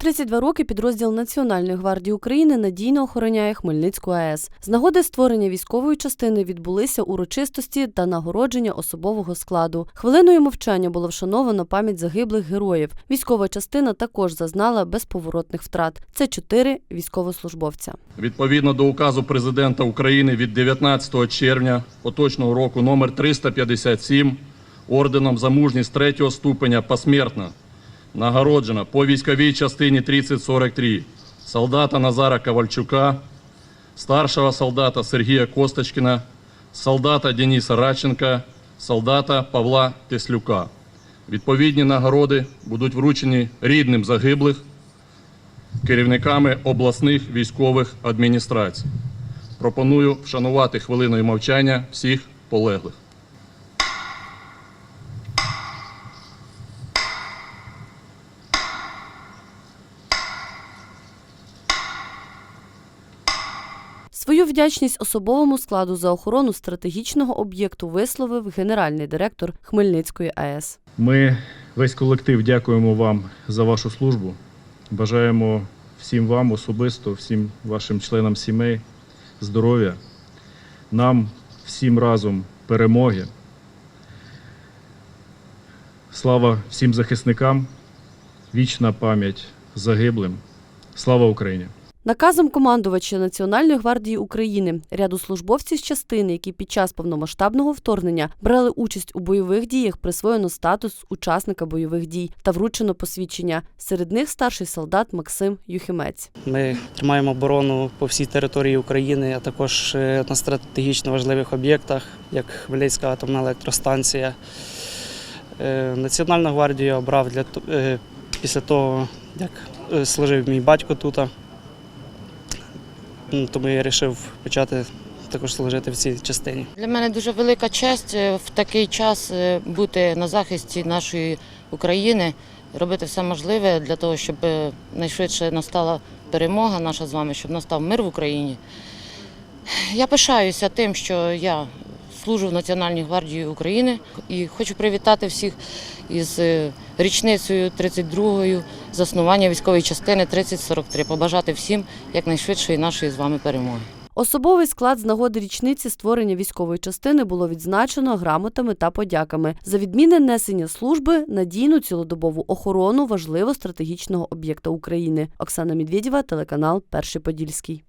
32 роки підрозділ Національної гвардії України надійно охороняє Хмельницьку АЕС. З нагоди створення військової частини відбулися урочистості та нагородження особового складу. Хвилиною мовчання було вшановано пам'ять загиблих героїв. Військова частина також зазнала безповоротних втрат. Це чотири військовослужбовця. Відповідно до указу президента України від 19 червня поточного року номер 357 орденом за мужність третього ступеня посмертно нагороджено по військовій частині 3043 солдата Назара Ковальчука, старшого солдата Сергія Косточкіна, солдата Дениса Радченка, солдата Павла Теслюка. Відповідні нагороди будуть вручені рідним загиблих керівниками обласних військових адміністрацій. Пропоную вшанувати хвилиною мовчання всіх полеглих. Свою вдячність особовому складу за охорону стратегічного об'єкту висловив генеральний директор Хмельницької АЕС. Ми, весь колектив, дякуємо вам за вашу службу. Бажаємо всім вам особисто, всім вашим членам сімей здоров'я, нам всім разом перемоги. Слава всім захисникам, вічна пам'ять загиблим. Слава Україні! Наказом командувача Національної гвардії України ряду службовців з частини, які під час повномасштабного вторгнення брали участь у бойових діях, присвоєно статус учасника бойових дій та вручено посвідчення. Серед них старший солдат Максим Юхимець. Ми тримаємо оборону по всій території України, а також е, на стратегічно важливих об'єктах, як Хмельницька атомна електростанція. Е, Національну гвардію обрав для е, після того, як служив мій батько тут. Тому я вирішив почати також служити в цій частині. Для мене дуже велика честь е, в такий час е, бути на захисті нашої України, робити все можливе для того, щоб е, найшвидше настала перемога наша з вами, щоб настав мир в Україні. Я пишаюся тим, що я служу в Національній гвардії України і хочу привітати всіх із е, річницею 32-ю заснування військової частини 3043. Побажати всім якнайшвидшої нашої з вами перемоги. Особовий склад з нагоди річниці створення військової частини було відзначено грамотами та подяками за відмінне несення служби, надійну цілодобову охорону важливо стратегічного об'єкта України. Оксана Медведєва, телеканал Перший Подільський.